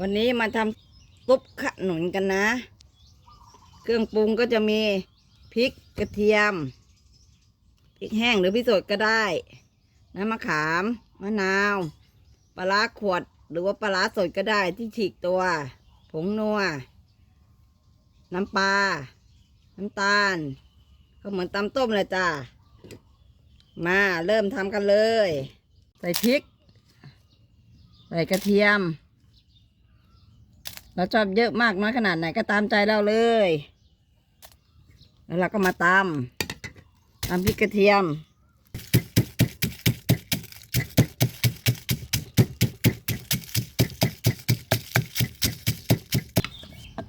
วันนี้มาทำซุปขนุนกันนะ เครื่องปรุงก็จะมีพริกกระเทียมพริกแห้งหรือพริกสดก็ได้ น้ำมะขาม มะนาว ปลาร้าขวดหรือว่าปลาร้าสดก็ได้ที่ฉีกตัว ผงนัว น้ำปลา น้ำตาล ก็เหมือนตำต้มเลยจ้ามาเริ่มทำกันเลย ใส่พริก ใส่กระเทียม เราชอบเยอะมากน้อยขนาดไหนก็ตามใจเราเลย แล้วเราก็มาตำตำพริกกระเทียม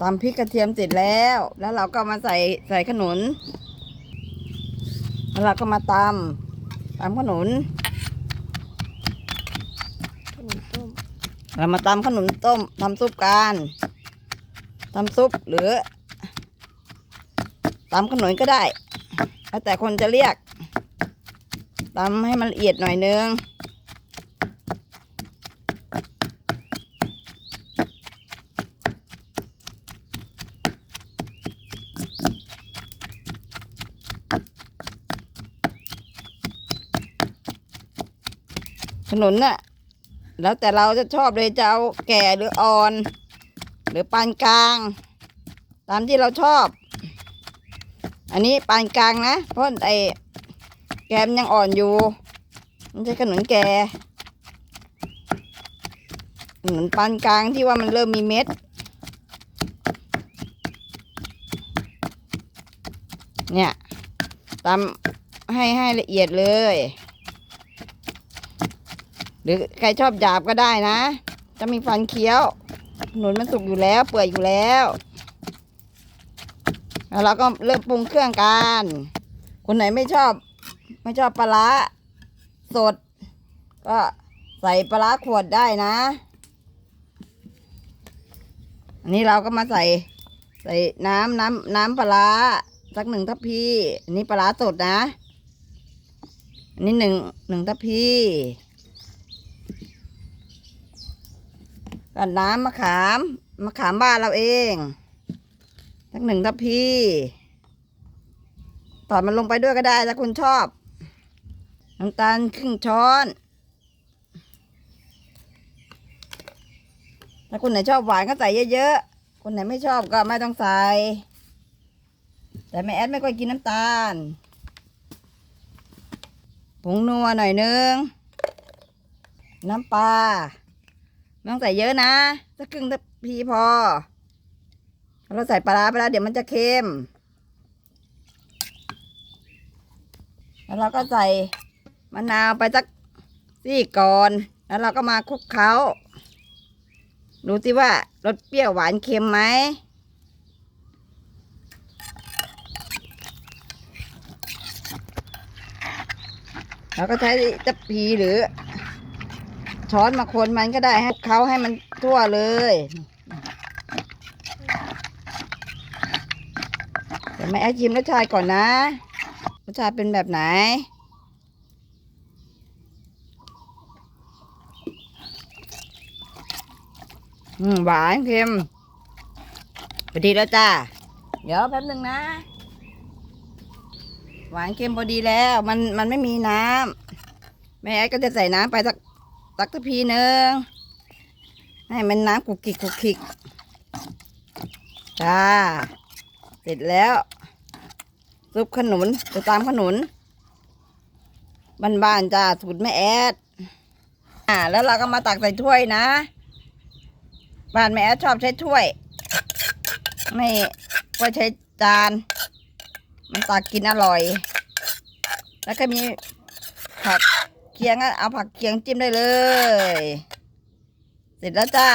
ตำพริกกระเทียมเสร็จแล้ว แล้วเราก็มาใส่ใส่ขนุน แล้วเราก็มาตำตำขนุน ขนมต้ม เรามาตำขนมต้มทำซุปกันทำซุปหรือตำขนมก็ได้ แล้วแต่คนจะเรียกตำให้มันละเอียดหน่อยนึงขนุนน่ะ แล้วแต่เราจะชอบเลยจะเอาแก่หรืออ่อน หรือปานกลาง ตามที่เราชอบ อันนี้ปานกลางนะ เพราะไอแกมนยังอ่อนอยู่ มันใช่ขนุนแก่ขนุนปานกลางที่ว่ามันเริ่มมีเม็ดเนี่ยตำให้ให้ละเอียดเลย หรือใครชอบหยาบก็ได้นะ จะมีฟันเคี้ยว หนุนมันสุกอยู่แล้ว เปื่อยอยู่แล้ว แล้วเราก็เริ่มปรุงเครื่องกัน คนไหนไม่ชอบ ไม่ชอบปลาร้าสด ก็ใส่ปลาร้าขวดได้นะ อันนี้เราก็มาใส่ใส่น้ำน้ำน้ำปลาร้าสักหนึ่งทัพพีอันนี้ปลาร้าสดนะ อันนี้หนึ่งหนึ่งทัพพี กับน้ำมะขามมะขามบ้านเราเองสักหนึ่งทัพพีตอดมันลงไปด้วยก็ได้ถ้าคุณชอบน้ำตาลครึ่งช้อน ถ้าคุณไหนชอบหวานก็ใส่เยอะๆคนไหนไม่ชอบก็ไม่ต้องใส่ แต่แม่แอดไม่ค่อยกินน้ำตาลผงนัวหน่อยนึง น้ำปลา ไม่ต้องใส่เยอะนะสักครึ่งทศพีพอ เราใส่ปลาร้าไปแล้วเดี๋ยวมันจะเค็ม แล้วเราก็ใส่มะนาวไปสักซี่ก่อน แล้วเราก็มาคลุกเคล้าดูสิว่ารสเปรี้ยวหวานเค็มไหมแล้วก็ใช้จับพีหรือ ช้อนมาคนมันก็ได้ให้เขาให้มันทั่วเลย เดี๋ยวแม่แอดชิมรสชาติก่อนนะรสชาติเป็นแบบไหน อืมหวานเค็มพอดีแล้วจ้า เดี๋ยวแป๊บหนึ่งนะ หวานเค็มพอดีแล้ว มันมันไม่มีน้ำแม่แอดก็จะใส่น้ำไปสัก ตักทัพพีหนึ่งให้มันน้ำกุกกิกกุกกิกจ้าเสร็จแล้วซุปขนุนจะตามขนุนบ้านๆจ้าสูตรแม่แอดอ่าแล้วเราก็มาตักใส่ถ้วยนะ บ้านแม่แอดชอบใช้ถ้วย ไม่ก็ใช้จาน มันตักกินอร่อย แล้วก็มีผัก เคียงอะเอาผักเคียงจิ้มได้เลย เสร็จแล้วจ้า